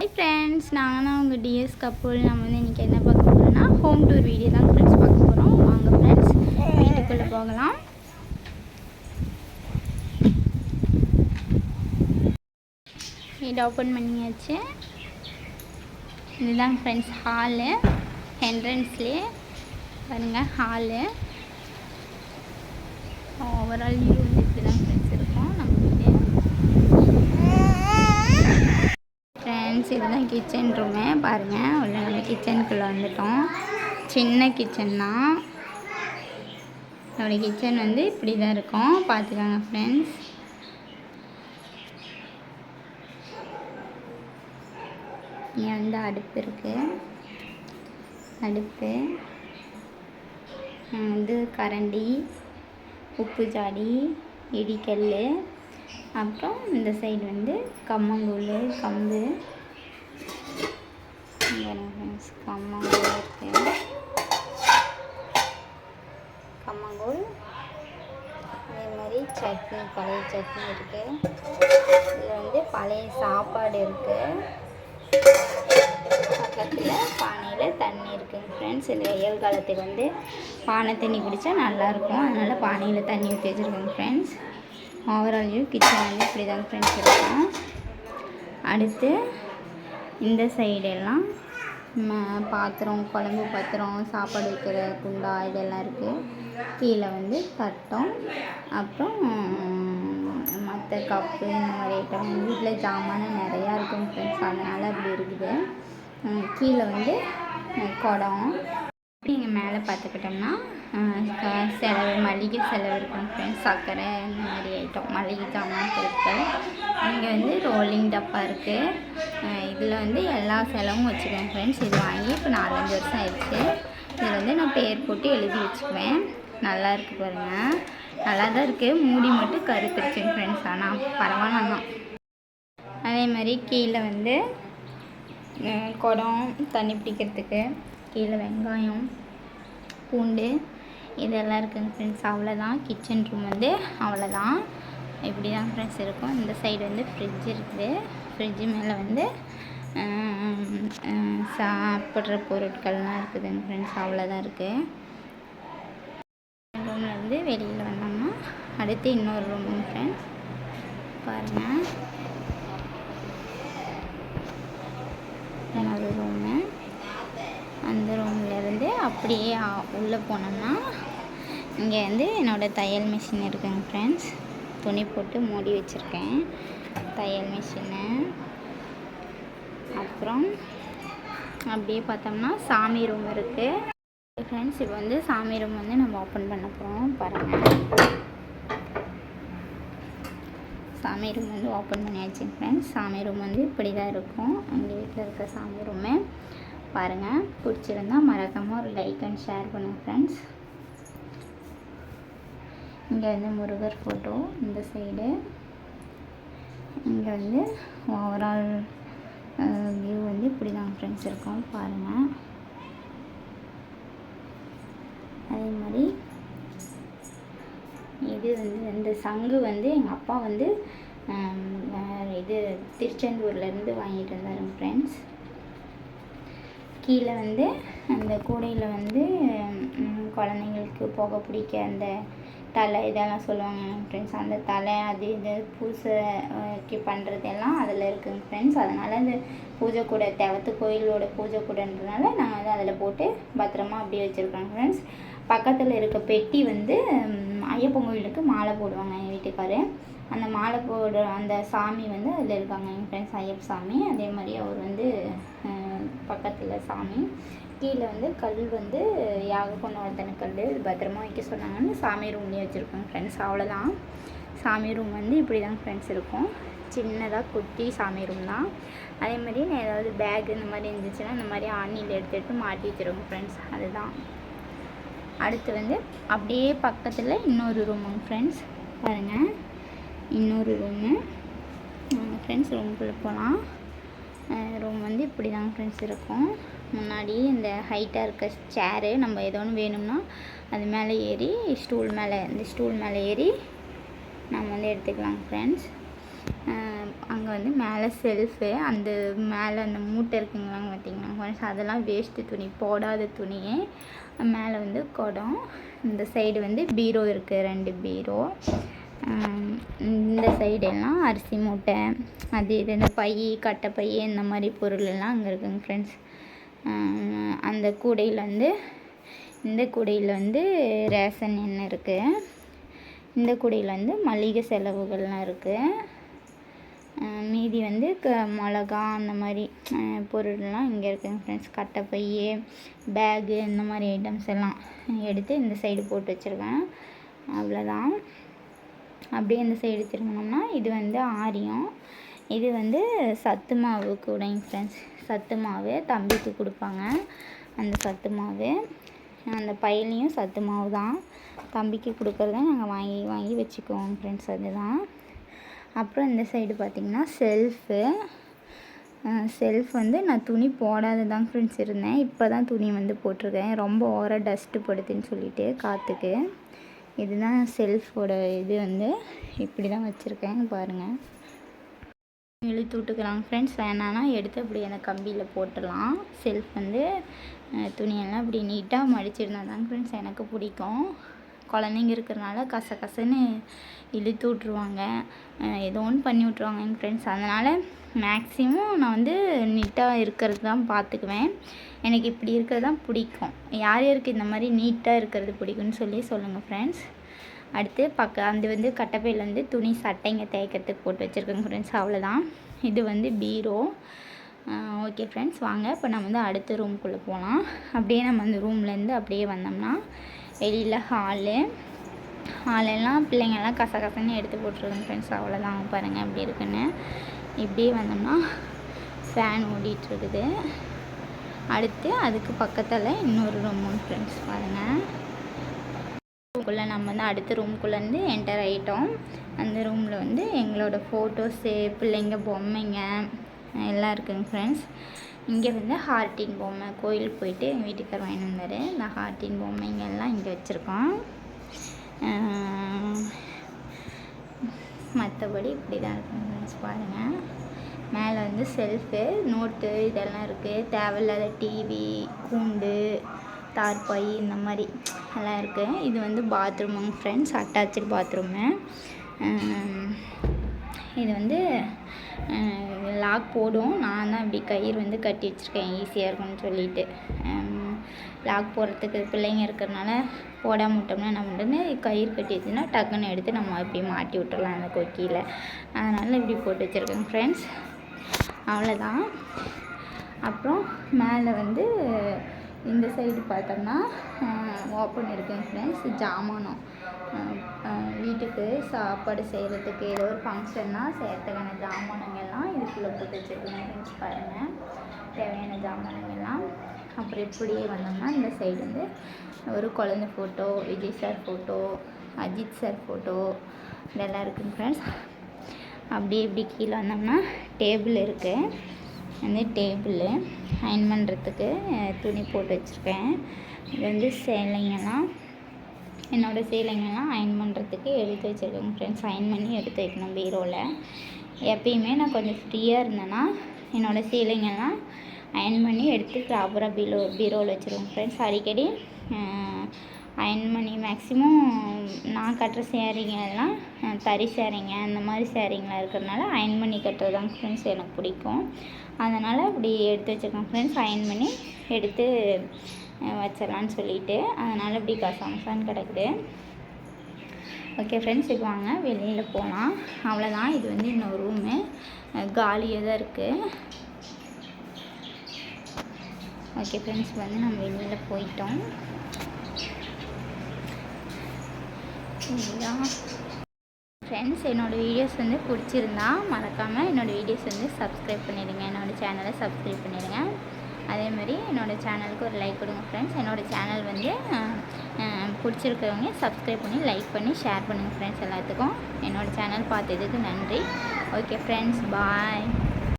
Hi friends நாங்கள் தான் உங்கள் டிஎஸ் கப்பல் நம்ம வந்து இன்றைக்கி என்ன பார்க்க போகிறோம்னா ஹோம் டூர் வீடியோ தான் ஃப்ரெண்ட்ஸ் பார்க்க போகிறோம் வாங்க ஃப்ரெண்ட்ஸ் வீட்டுக்குள்ளே போகலாம். வீடு ஓப்பன் பண்ணியாச்சு. இதுதான் ஃப்ரெண்ட்ஸ் ஹாலு என்ட்ரன்ஸ்லேயே பாருங்கள் ஹாலு ஓவரால் வியூ வந்து இப்படி தான் ஃப்ரெண்ட்ஸ் இருக்கும் நம்ம வீடு ஃப்ரெண்ட்ஸ் இதுதான் கிச்சன் ரூமு பாருங்கள் உள்ள நம்ம கிச்சனுக்குள்ளே வந்துட்டோம். சின்ன கிச்சன் தான் நம்மளுடைய கிச்சன் வந்து இப்படி தான் இருக்கும். பார்த்துக்கோங்க ஃப்ரெண்ட்ஸ் இங்கே வந்து அடுப்பு இருக்குது அடுப்பு. வந்து கரண்டி உப்பு ஜாடி இடிக்கல் அப்புறம் இந்த சைடு வந்து கம்மங்கூழ் கம்பு. இங்க பாருங்க கம்மங்கூழ் இருக்குது கம்மங்கூழ் அதே மாதிரி சட்னி பழைய சட்னி இருக்குது இதில் வந்து பழைய சாப்பாடு இருக்குது பக்கத்தில் பானையில் தண்ணி இருக்குங்க ஃப்ரெண்ட்ஸ் இந்த வெயில் காலத்துக்கு வந்து பானை தண்ணி குடித்தா நல்லாயிருக்கும் அதனால் பானையில் தண்ணி ஊற்றி வச்சுருக்கோங்க ஃப்ரெண்ட்ஸ் ஓவரால் வியூ கிச்சன் வந்து இப்படி தாங்க ஃப்ரெண்ட்ஸ் இருக்கும் அடுத்து இந்த சைடெல்லாம் பாத்திரம் குழம்பு பாத்திரம் சாப்பாடு வைக்கிற குண்டா இதெல்லாம் இருக்குது கீழே வந்து தட்டம். அப்புறம் மற்ற கப்பு இந்த மாதிரி ஐட்டம் வீட்டில் ஜாமான் நிறையா இருக்கும் ஃப்ரெண்ட்ஸ் அதனால் அப்படி இருக்குது. கீழே வந்து குடம். இங்கே மேலே பார்த்துக்கிட்டோம்னா க- செலவு மளிகை செலவு இருக்கும் ஃப்ரெண்ட்ஸ் சர்க்கரை இந்த மாதிரி ஐட்டம் மளிகை ஜாமான் பொருட்கள். இங்கே வந்து ரோலிங் டப்பா இருக்குது இதில் வந்து எல்லா செலவும் வச்சுக்குவேன் ஃப்ரெண்ட்ஸ் இது வாங்கி இப்போ நாலஞ்சு வருஷம் ஆயிடுச்சு. இதில் வந்து நான் பேர் போட்டு எழுதி வச்சுக்குவேன். நல்லா இருக்கு பாருங்கள் நல்லா தான் இருக்குது மூடி மட்டும் கருத்துருச்சுங்க ஃப்ரெண்ட்ஸ் ஆனால் பரவாயில்ல தான் அதே மாதிரி கீழே வந்து குடம் தண்ணி பிடிக்கிறதுக்கு கீழே வெங்காயம் பூண்டு இதெல்லாம் இருக்குதுங்க ஃப்ரெண்ட்ஸ் அவ்வளோதான் கிச்சன் ரூம் வந்து அவ்வளோதான் இப்படி தான் ஃப்ரெண்ட்ஸ் இருக்கும். இந்த சைடு வந்து ஃப்ரிட்ஜ் இருக்குது. ஃப்ரிட்ஜு மேலே வந்து சாப்பிட்ற பொருட்கள்லாம் இருக்குதுங்க ஃப்ரெண்ட்ஸ் அவ்வளோதான் இருக்குது ரூமில் வந்து வெளியில் வந்தோம்னா அடுத்து இன்னொரு ரூமுங்க ஃப்ரெண்ட்ஸ் பாருங்கள் இன்னொரு ரூமு அந்த வந்து அப்படியே உள்ளே போனோம்னா இங்கே வந்து என்னோடய தையல் மிஷின் இருக்குங்க ஃப்ரெண்ட்ஸ் துணி போட்டு மூடி வச்சுருக்கேன். தையல் மிஷினு அப்புறம் அப்படியே பார்த்தோம்னா சாமி ரூம் இருக்குது ஃப்ரெண்ட்ஸ் இப்போ வந்து சாமி ரூம் வந்து நம்ம ஓப்பன் பண்ண போகிறோம் பாருங்கள் சாமி ரூம் வந்து ஓப்பன் பண்ணியாச்சு ஃப்ரெண்ட்ஸ் சாமி ரூம் வந்து இப்படி தான் இருக்கும். எங்கள் வீட்டில் இருக்க சாமி ரூமு பாருங்கள் பிடிச்சிருந்தா மறக்காமல் ஒரு லைக் அண்ட் ஷேர் பண்ணுங்கள் ஃப்ரெண்ட்ஸ் இங்கே வந்து முருகர் ஃபோட்டோ இந்த சைடு இங்கே வந்து ஓவரால் வியூ வந்து இப்படி தான் ஃப்ரெண்ட்ஸ் இருக்கும். பாருங்கள் அதே மாதிரி இது வந்து இந்த சங்கு வந்து எங்கள் அப்பா வந்து இது திருச்செந்தூர்லேருந்து வாங்கிட்டு வந்தாருங்க ஃப்ரெண்ட்ஸ் கீழே வந்து அந்த கூடையில் வந்து குழந்தைங்களுக்கு புகை பிடிக்க அந்த தலை இதெல்லாம் சொல்லுவாங்க ஃப்ரெண்ட்ஸ் அந்த தலை அது இது பூசைக்கு பண்ணுறதெல்லாம் அதில் இருக்குங்க ஃப்ரெண்ட்ஸ் அதனால் அந்த பூஜை கூடை தேவத்து கோயிலோட பூஜை கூடைன்றனால நாங்கள் வந்து அதில் போட்டு பத்திரமா அப்படியே வச்சுருக்கோங்க ஃப்ரெண்ட்ஸ் பக்கத்தில் இருக்க பெட்டி வந்து ஐயப்பன் கோயிலுக்கு மாலை போடுவாங்க எங்கள் வீட்டுக்காரு. அந்த மாலை போடுற அந்த சாமி வந்து அதில் இருக்காங்க எங்கள் ஃப்ரெண்ட்ஸ் ஐயப்ப சாமி. அதே மாதிரி அவர் வந்து பக்கத்தில் சாமி? கீழே வந்து கல் வந்து யாக கொண்டவர்த்தன கல்? பத்திரமா வைக்க சொன்னாங்கன்னு சாமி ரூம்லேயே வச்சுருக்கோம் ஃப்ரெண்ட்ஸ் அவ்வளோதான் சாமி ரூம் வந்து இப்படி தான் ஃப்ரெண்ட்ஸ் இருக்கும். சின்னதாக குட்டி சாமி ரூம் தான். அதே மாதிரி நான் ஏதாவது பேக் இந்த மாதிரி இருந்துச்சுன்னா இந்த மாதிரி ஆணியில் எடுத்து எடுத்து மாட்டி வச்சுருவோம் ஃப்ரெண்ட்ஸ் அதுதான். அடுத்து வந்து அப்படியே பக்கத்தில் இன்னொரு ரூமுங்க ஃப்ரெண்ட்ஸ் பாருங்கள் இன்னொரு ரூமு ஃப்ரெண்ட்ஸ் ரூமுக்குள்ளே போகலாம் ரூம் வந்து இப்படி தான் ஃப்ரெண்ட்ஸ் இருக்கும். முன்னாடி இந்த ஹைட்டாக இருக்க சேரு நம்ம ஏதோ ஒன்று வேணும்னா அது மேலே ஏறி ஸ்டூல் மேலே இந்த ஸ்டூல் மேலே ஏறி நம்ம வந்து எடுத்துக்கலாம் ஃப்ரெண்ட்ஸ் அங்கே வந்து மேலே செல்ஃபு அந்த மேலே அந்த மூட்டை இருக்குங்களாங்க பார்த்தீங்கன்னா ஃப்ரெண்ட்ஸ் அதெல்லாம் வேஸ்ட்டு துணி போடாத துணியே. மேலே வந்து குடம் இந்த சைடு வந்து பீரோ இருக்குது ரெண்டு பீரோ சைடெல்லாம் அரிசி மூட்டை அது இது இந்த பை கட்டை பை இந்த மாதிரி பொருள் எல்லாம் அங்கே இருக்குங்க ஃப்ரெண்ட்ஸ் அந்த கூடையில் வந்து இந்த கூடையில் வந்து ரேஷன் எண்ணெய் இருக்குது இந்த கூடையில் வந்து மளிகை செலவுகள்லாம் இருக்குது மீதி வந்து க மிளகா அந்த மாதிரி பொருள்லாம் இங்கே இருக்குங்க ஃப்ரெண்ட்ஸ் கட்டை பை பேகு இந்த மாதிரி ஐட்டம்ஸ் எல்லாம் எடுத்து இந்த சைடு போட்டு வச்சுருக்கேன். அவ்வளோதான் அப்படியே இந்த சைடு திரும்பினோம்னா இது வந்து ஆரியம். இது வந்து சத்து மாவு கூடங்க ஃப்ரெண்ட்ஸ் சத்து மாவு தம்பிக்கு கொடுப்பாங்க. அந்த சத்து மாவு. அந்த பையிலையும் சத்து மாவு தான். தம்பிக்கு கொடுக்குறத நாங்கள் வாங்கி வாங்கி வச்சுக்குவோம் ஃப்ரெண்ட்ஸ் அதுதான். அப்புறம் இந்த சைடு பார்த்திங்கன்னா செல்ஃபு செல்ஃப் வந்து நான் துணி போடாத தான் ஃப்ரெண்ட்ஸ் இருந்தேன். இப்போ தான் துணி வந்து போட்டிருக்கேன். ரொம்ப ஓர டஸ்ட்டு படுதுன்னு சொல்லிட்டு காற்றுக்கு இதுதான் செல்ஃபோட இது வந்து. இப்படி தான் வச்சுருக்கேன் பாருங்கள் இழுத்து விட்டுக்கிறாங்க ஃப்ரெண்ட்ஸ் வேணான்னா எடுத்து அப்படி அந்த கம்பியில் போட்டுடலாம். செல்ஃப் வந்து துணியெல்லாம் இப்படி நீட்டாக மடிச்சிருந்தா தாங்க ஃப்ரெண்ட்ஸ் எனக்கு பிடிக்கும். குழந்தைங்க இருக்கிறனால கச கசன்னு இழுத்து விட்ருவாங்க ஏதோ ஒன்று பண்ணி விட்ருவாங்க எங்கள் ஃப்ரெண்ட்ஸ் அதனால் மேக்ஸிமம் நான் வந்து நீட்டாக இருக்கிறது தான் பார்த்துக்குவேன். எனக்கு இப்படி இருக்கிறது தான் பிடிக்கும். யார் யாருக்கு இந்த மாதிரி நீட்டாக இருக்கிறது பிடிக்கும்னு சொல்லி சொல்லுங்கள் ஃப்ரெண்ட்ஸ் அடுத்து பக்க அது வந்து கட்டப்பையிலேருந்து துணி சட்டைங்க தேய்க்கிறதுக்கு போட்டு வச்சுருக்கேங்க ஃப்ரெண்ட்ஸ் அவ்வளோதான் இது வந்து பீரோ. ஓகே ஃப்ரெண்ட்ஸ் வாங்க இப்போ நம்ம வந்து அடுத்த ரூம்குள்ளே போகலாம் அப்படியே நம்ம அந்த ரூம்லேருந்து அப்படியே வந்தோம்னா வெளியில் ஹாலு ஹாலெல்லாம் பிள்ளைங்கெல்லாம் கச கசன்னு எடுத்து போட்டுருக்கேன் ஃப்ரெண்ட்ஸ் அவ்வளோதான் பாருங்கள் இப்படி இருக்குன்னு. இப்படியே வந்தோம்னா ஃபேன் ஓடிட்டுருக்குது அடுத்து அதுக்கு பக்கத்தில் இன்னொரு ரூமும் ஃப்ரெண்ட்ஸ் பாருங்கள் ரூம்குள்ளே நம்ம வந்து அடுத்த ரூம்குள்ளேருந்து என்டர் ஆகிட்டோம் அந்த ரூமில் வந்து எங்களோட ஃபோட்டோஸு பிள்ளைங்க பொம்மைங்க எல்லாம் இருக்குங்க ஃப்ரெண்ட்ஸ் இங்கே வந்து ஹார்ட்டின் பொம்மை கோயிலுக்கு போயிட்டு எங்கள் வீட்டுக்கார் வாங்கிட்டு வந்தார். இந்த ஹார்ட்டின் பொம்மைங்க எல்லாம் இங்கே வச்சுருக்கோம். மற்றபடி இப்படி தான் இருக்குங்க ஃப்ரெண்ட்ஸ் பாருங்கள் மேலே வந்து செல்ஃபு நோட்டு இதெல்லாம் இருக்குது தேவையில்லாத டிவி கூண்டு தார்பாய் இந்த மாதிரி எல்லாம் இருக்குது இது வந்து பாத்ரூமுங்க ஃப்ரெண்ட்ஸ் அட்டாச்சு பாத்ரூமு இது வந்து லாக் போடும். நான் தான் இப்படி கயிறு வந்து கட்டி வச்சுருக்கேன். ஈஸியாக இருக்கும்னு சொல்லிட்டு. லாக் போடுறதுக்கு பிள்ளைங்க இருக்கிறனால போடாம விட்டோம்னா என்ன பண்ணுறது கயிறு கட்டி வச்சுன்னா டக்குன்னு எடுத்து நம்ம இப்படி மாட்டி விட்டுறலாம் அந்த கொக்கியில். அதனால் இப்படி போட்டு வச்சுருக்கேங்க ஃப்ரெண்ட்ஸ் அவ்வளோதான். அப்புறம் மேலே வந்து இந்த சைடு பார்த்தோம்னா ஓப்பன் இருக்குங்க ஃப்ரெண்ட்ஸ் ஜாமானம் வீட்டுக்கு சாப்பாடு செய்கிறதுக்கு ஏதோ ஒரு ஃபங்க்ஷன்னா செய்கிறதுக்கான ஜாமானங்கள்லாம் இதுக்குள்ளே போட்டு வச்சுருக்கேங்க ஃப்ரெண்ட்ஸ் பாருங்கள் தேவையான ஜாமானங்கள்லாம். அப்புறம் இப்படியே வந்தோம்னா இந்த சைடு வந்து ஒரு குழந்த photo Vijay sir photo Ajith sir photo இதெல்லாம் இருக்குங்க ஃப்ரெண்ட்ஸ் அப்படியே இப்படி கீழே வந்தோம்னா டேபிள் இருக்குது வந்து டேபிள் அயன் பண்ணுறதுக்கு துணி போட்டு வச்சுருக்கேன். இது வந்து சேலைங்கெல்லாம் என்னோடய சேலைங்கெல்லாம் அயன் பண்ணுறதுக்கு எடுத்து வச்சுருக்கேன் ஃப்ரெண்ட்ஸ் அயன் பண்ணி எடுத்து வைக்கணும் பீரோவில் எப்பயுமே நான் கொஞ்சம் ஃப்ரீயாக இருந்தேன்னா என்னோடய சேலைங்கெல்லாம் அயன் பண்ணி எடுத்து ப்ராப்பராக பீரோ பீரோவில் வச்சுருவோம் ஃப்ரெண்ட்ஸ் அடிக்கடி அயன் பண்ணி மேக்ஸிமம் நான் கட்டுற சேரீங்கெல்லாம் தறி சேரீங்க அந்த மாதிரி சேரீங்களாம் இருக்கிறதுனால அயன் பண்ணி கட்டுறது தான் ஃப்ரெண்ட்ஸ் எனக்கு பிடிக்கும். அதனால் இப்படி எடுத்து வச்சுருக்கேன் ஃப்ரெண்ட்ஸ் அயன் பண்ணி எடுத்து வச்சிடலான்னு சொல்லிட்டு அதனால் இப்படி கசமசான்னு கிடக்குது. ஓகே ஃப்ரெண்ட்ஸ் இப்போ வாங்க. வெளியில் போகலாம் அவ்வளோதான் இது வந்து இன்னொரு ரூமு காலியாக தான் இருக்குது ஓகே ஃப்ரெண்ட்ஸ் வந்து நம்ம வெளியில் போயிட்டோம். ஃப்ரெண்ட்ஸ் என்னோடய வீடியோஸ் வந்து பிடிச்சிருந்தா மறக்காமல் என்னோடய வீடியோஸ் வந்து சப்ஸ்கிரைப் பண்ணிடுங்க. என்னோடய சேனலை சப்ஸ்கிரைப் பண்ணிடுங்க. அதேமாதிரி என்னோடய சேனலுக்கு ஒரு லைக் கொடுங்க ஃப்ரெண்ட்ஸ் என்னோடய சேனல் வந்து பிடிச்சிருக்கிறவங்க சப்ஸ்கிரைப் பண்ணி லைக் பண்ணி ஷேர் பண்ணுங்கள் ஃப்ரெண்ட்ஸ் எல்லாத்துக்கும். என்னோடய சேனல் பார்த்ததுக்கு நன்றி. Okay friends bye